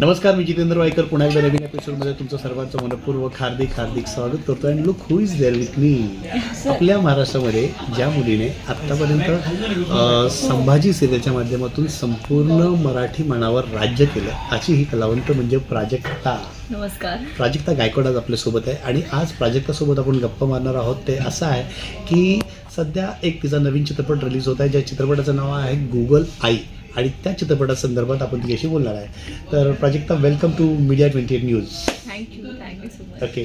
नमस्कार मी जितेंद्र वायकर. पुन्हा एकदा नवीन एपिसोडमध्ये तुमचं सर्वांचं मनपूर्वक हार्दिक हार्दिक स्वागत करतो आणि look who is there with me आपल्या महाराष्ट्रामध्ये ज्या मुलीने आत्तापर्यंत संभाजी सिरियलच्या माध्यमातून संपूर्ण मराठी मनावर राज्य केलं अशी ही कलावंत म्हणजे प्राजक्ता. नमस्कार. प्राजक्ता गायकवाड आज आपल्यासोबत आहे. आणि आज प्राजक्तासोबत आपण गप्पा मारणार आहोत. ते असं आहे की सध्या एक तिचा नवीन चित्रपट रिलीज होत आहे. ज्या चित्रपटाचं नाव आहे गुगल आई आणि त्या चित्रपटासंदर्भात आपण तिच्याशी बोलणार आहे. तर Prajakta welcome to media twenty eight news thank you thank you so much okay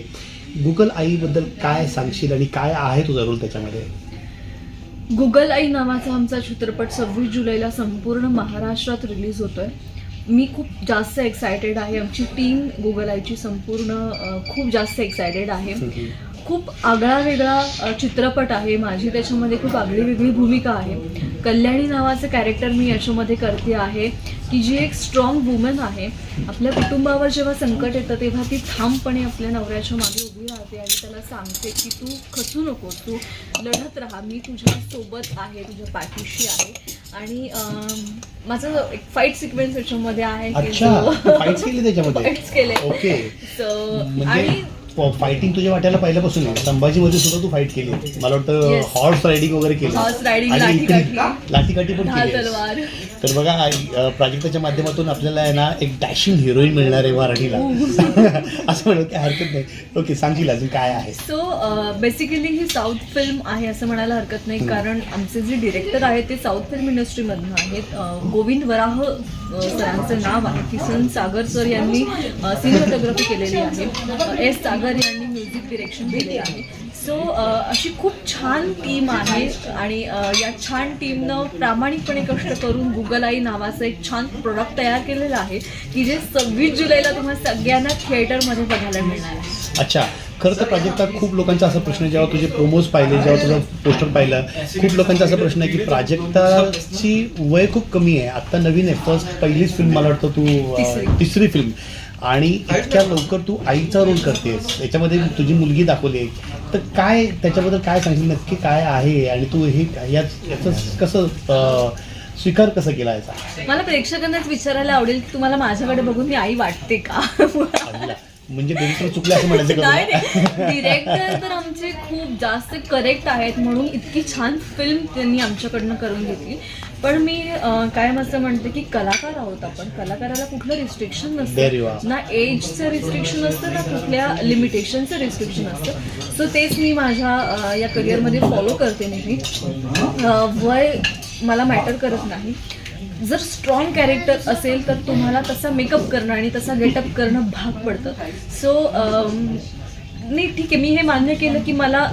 Google आईबद्दल काय सांगशील आणि काय आहे तुझा रोल त्याच्यामध्ये? गुगल आई नावाचा आमचा चित्रपट सव्वीस जुलैला संपूर्ण महाराष्ट्रात रिलीज होतोय. मी खूप जास्त एक्सायटेड आहे. आमची टीम गुगल आईची संपूर्ण अ, खूप जास्त एक्सायटेड आहे. खूप आगळा वेगळा चित्रपट आहे. माझी त्याच्यामध्ये खूप आगळी वेगळी भूमिका आहे. कल्याणी नावाचं कॅरेक्टर मी याच्यामध्ये करते आहे की जी एक स्ट्रॉंग वुमन आहे. आपल्या कुटुंबावर जेव्हा संकट येतं तेव्हा ती ठामपणे आपल्या नवऱ्याच्या मागे उभी राहते आणि त्याला सांगते की तू खचू नको तू लढत राहा. मी तुझ्या सोबत आहे तुझ्या पाठीशी आहे. आणि माझं एक फाईट सिक्वेन्स याच्यामध्ये आहे की फाईट्स केली So, म्हणजे आणि फायटिंग तुझ्या वाट्याला पहिल्यापासून आहे संभाजीमध्ये सुद्धा तू फाईट केली मला वाटतं. हॉर्स रायडिंग वगैरे केली. Riding, आणि लाठीकाठी. इकडे लाठीकाठी पण केली. तर बघा प्राजक्ताच्या माध्यमातून आपल्याला आहे ना एक डॅशिंग हिरोईन मिळणार आहे मराठीला असं म्हणत काही हरकत नाही. ओके सांगशील अजून काय आहे. सो बेसिकली ही साऊथ फिल्म आहे असं म्हणायला हरकत नाही. कारण आमचे जे डिरेक्टर आहेत ते साऊथ फिल्म इंडस्ट्रीमधून आहेत. गोविंद वराह सरांचं नाव आहे. किसन सागर सर यांनी सिनेमॅटोग्राफी केलेली आहे. एस सागर यांनी म्युझिक डिरेक्शन दिले आहे. सो अशी खूप छान टीम आहे आणि या छान टीमनं प्रामाणिकपणे कष्ट करून गुगल आई नावाचं एक छान प्रोडक्ट तयार केलेलं आहे की जे सव्वीस जुलैला तुम्हाला सगळ्यांना थिएटरमध्ये बघायला मिळणार आहे. अच्छा. खरं तर प्राजक्ता खूप लोकांचा असा प्रश्न आहे, जेव्हा तुझे प्रोमोज पाहिले जेव्हा तुझं पोस्टर पाहिलं खूप लोकांचा असा प्रश्न आहे की प्राजक्ताची वय खूप कमी आहे. आत्ता नवीन आहे. फर्स्ट पहिलीच फिल्म मला वाटतं तू तिसरी. फिल्म आणि इतक्या लवकर तू आईचा रोल करतेस. याच्यामध्ये तुझी मुलगी दाखवली आहे. तर काय त्याच्याबद्दल काय सांगशील नक्की काय आहे? आणि तू हे याच कसं स्वीकार कसं केला याचा? मला प्रेक्षकांनाच विचारायला आवडेल की तुम्हाला माझ्याकडे बघून मी आई वाटते का. म्हणजे डिरेक्टर चुकले असं म्हणायचं नाही? डिरेक्टर तर आमचे खूप जास्त करेक्ट आहेत म्हणून इतकी छान फिल्म त्यांनी आमच्याकडनं करून घेतली. पण मी अं, कायम असं म्हणते की कलाकार आहोत आपण. कलाकाराला कुठलं रिस्ट्रिक्शन. नसतं. ना एजचं रिस्ट्रिक्शन असतं ना कुठल्या लिमिटेशनचं रिस्ट्रिक्शन असतं. सो तेच मी माझ्या अं, या करिअरमध्ये फॉलो करते नेहमी. अं, वय मला मॅटर करत नाही. जर स्ट्रॉंग कॅरेक्टर असेल तर तुम्हाला तसा मेकअप करणं आणि तसा गेटअप करणं भाग पडतं. सो नाही ठीक आहे मी हे मान्य केलं की मला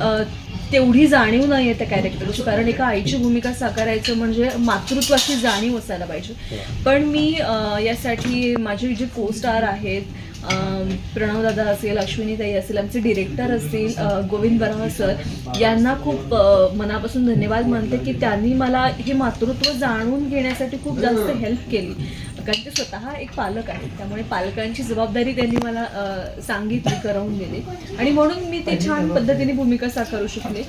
तेवढी जाणीव नाही आहे त्या कॅरेक्टरची कारण एका आईची भूमिका साकारायचं म्हणजे मातृत्वाची जाणीव असायला पाहिजे. पण मी यासाठी माझे जे को स्टार आहेत प्रणवदादा असेल अश्विनीताई असेल आमचे डिरेक्टर असतील गोविंद बराह सर यांना खूप मनापासून धन्यवाद मानते की त्यांनी मला हे मातृत्व जाणून घेण्यासाठी खूप जास्त हेल्प केली. कारण ते स्वतः एक पालक आहेत त्यामुळे पालकांची जबाबदारी त्यांनी मला सांगितली करवून दिली. आणि म्हणून मी ते छान पद्धतीने भूमिका साकारू शकले.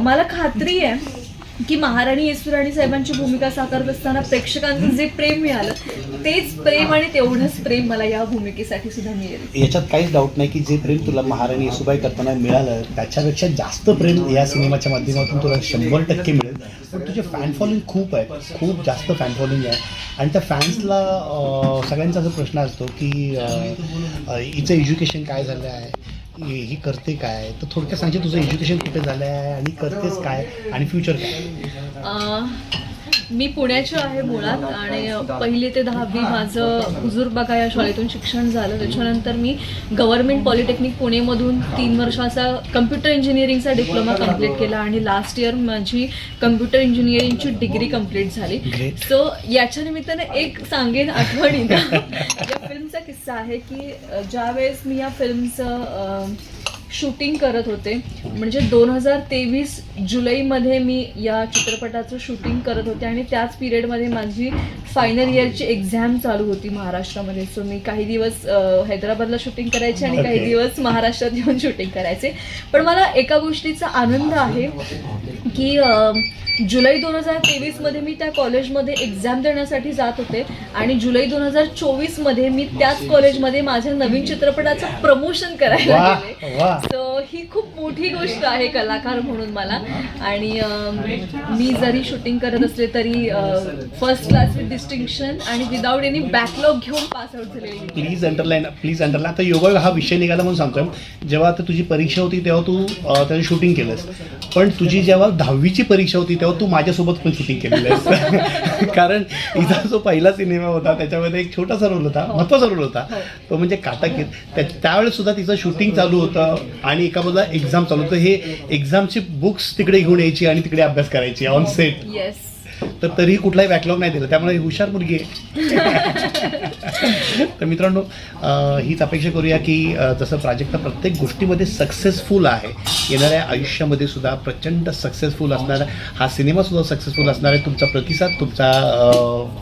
मला खात्री आहे की महाराणी येसुराणी साहेबांची भूमिका साकारत असताना प्रेक्षकांचं जे प्रेम मिळालं तेच प्रेम आणि तेवढंच प्रेम मला या भूमिकेसाठी सुद्धा मिळेल. याच्यात काहीच डाऊट नाही की जे प्रेम तुला महाराणी येसुबाई करताना मिळालं त्याच्यापेक्षा जास्त प्रेम या सिनेमाच्या माध्यमातून तुला शंभर टक्के मिळेल. पण तुझे फॅन फॉलोइंग खूप आहे. खूप जास्त फॅन फॉलोइंग आहे. आणि त्या फॅन्सला सगळ्यांचा असा प्रश्न असतो की हिचं एज्युकेशन काय झालं आहे? ही ही करते काय? तर थोडक्यात सांगते तुझं एज्युकेशन कुठे झालं आहे? आणि करतेस काय? आणि फ्युचर काय? मी पुण्याची आहे मुळात आणि पहिली ते दहावी माझं हुजूरबागा या शाळेतून शिक्षण झालं. त्याच्यानंतर मी गव्हर्नमेंट पॉलिटेक्निक पुणेमधून तीन वर्षाचा कम्प्युटर इंजिनिअरिंगचा डिप्लोमा कंप्लीट केला आणि लास्ट इयर माझी कम्प्युटर इंजिनिअरिंगची डिग्री कंप्लीट झाली. सो याच्या निमित्ताने एक सांगेन आठवणीनं. या फिल्मचा किस्सा आहे की ज्यावेळेस मी या फिल्मचं शूटिंग करत होते. म्हणजे दोन हजार तेवीस जुलैमध्ये मी या चित्रपटाचं शूटिंग करत होते आणि त्याच पिरियडमध्ये माझी फायनल इयरची एक्झाम चालू होती महाराष्ट्रामध्ये सो मी काही दिवस हैदराबादला शूटिंग करायचे आणि काही. दिवस महाराष्ट्रात येऊन शूटिंग करायचे. पण मला एका गोष्टीचा आनंद आहे की जुलै दोन हजार तेवीसमध्ये मी त्या कॉलेजमध्ये एक्झाम देण्यासाठी जात होते आणि जुलै दोन हजार चोवीसमध्ये मी त्याच कॉलेजमध्ये माझ्या नवीन चित्रपटाचं प्रमोशन करायला गेले. सो ही खूप मोठी गोष्ट आहे कलाकार म्हणून मला. आणि मी जरी शूटिंग करत असले तरी फर्स्ट क्लास विथ डिस्टिंक्शन आणि विदाऊट एनी बॅकलॉग घेऊन पास आउट झालेली. प्लीज अंडरलाईन प्लीज अंडरलाईन आता योगा हा विषय निघाला म्हणून सांगतोय. जेव्हा आता तुझी परीक्षा होती तेव्हा तू त्याचं शूटिंग केलंस. पण तुझी जेव्हा दहावीची परीक्षा होती तेव्हा तू माझ्यासोबत पण शूटिंग केलेलं आहेस. कारण हिचा जो पहिला सिनेमा होता त्याच्यामध्ये एक छोटासा रोल होता हो. महत्त्वाचा रोल होता. हो. तो म्हणजे काटाकीर त्या त्यावेळेस सुद्धा तिचं शूटिंग चालू होतं आणि एका बाजूला एक्झाम चालू होतं. हे एक्झामची बुक्स तिकडे घेऊन यायची आणि तिकडे अभ्यास करायची ऑन सेट येस तर तरीही कुठलाही बॅकलॉग नाही दिला. त्यामुळे ही हुशार मुलगी आहे. तर मित्रांनो हीच अपेक्षा करूया की जसं प्राजक्ता प्रत्येक गोष्टीमध्ये सक्सेसफुल आहे येणाऱ्या आयुष्यामध्ये सुद्धा प्रचंड सक्सेसफुल असणार आहे. हा सिनेमा सुद्धा सक्सेसफुल असणार आहे. तुमचा प्रतिसाद तुमचा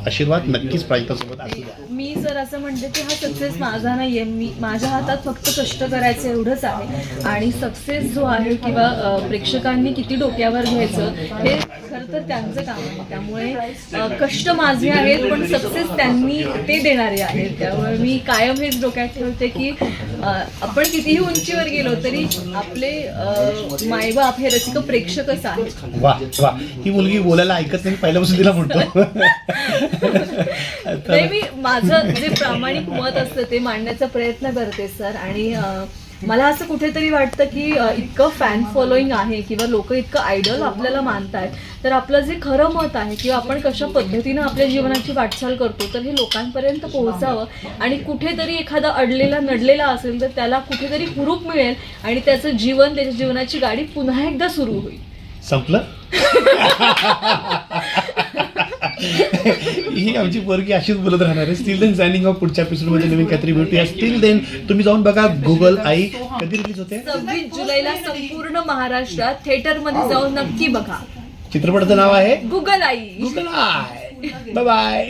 आशीर्वाद नक्कीच प्राजक्तासोबत असू द्या. मी जर असं म्हणते की हा सक्सेस माझा नाहीये मी माझ्या हातात फक्त कष्ट करायचं एवढंच आहे. आणि सक्सेस जो आहे किंवा प्रेक्षकांनी किती डोक्यावर घ्यायचं हे खरं तर त्यांचं काम आहे. त्यामुळे कष्ट माझे आहेत पण सक्सेस त्यांनी ते देणारे आहेत. त्यामुळे मी कायम हेच डोक्यात ठेवते की आपण कितीही उंचीवर गेलो तरी आपले मायबाप हे रसिक प्रेक्षकच आहेत. वा वा. ही मुलगी बोलायला ऐकत नाही पहिल्यापासून तिला म्हणतो. नाही मी माझं जे प्रामाणिक मत असतं ते मांडण्याचा प्रयत्न करते सर. आणि मला असं कुठेतरी वाटतं की इतकं फॅन फॉलोईंग आहे किंवा लोक इतकं आयडल आपल्याला मानतायत तर आपलं जे खरं मत आहे किंवा आपण कशा पद्धतीनं आपल्या जीवनाची वाटचाल करतो तर हे लोकांपर्यंत पोहोचावं. आणि कुठेतरी एखादा अडलेला नडलेला असेल तर त्याला कुठेतरी हुरूप मिळेल आणि त्याचं जीवन त्याच्या जीवनाची गाडी पुन्हा एकदा सुरू होईल. संपलं? ही आमची पोरगी अशीच बोलत राहणार आहे. स्टील देन सायनिंग ऑफ पुढच्या एपिसोडमध्ये नवीन काहीतरी भेटूया. स्टील देन तुम्ही जाऊन बघा गुगल आई. कधी रिलीज होते? सव्वीस जुलैला संपूर्ण महाराष्ट्रात थिएटरमध्ये जाऊन नक्की बघा. चित्रपटाचं नाव आहे? Google Aai. Google Aai bye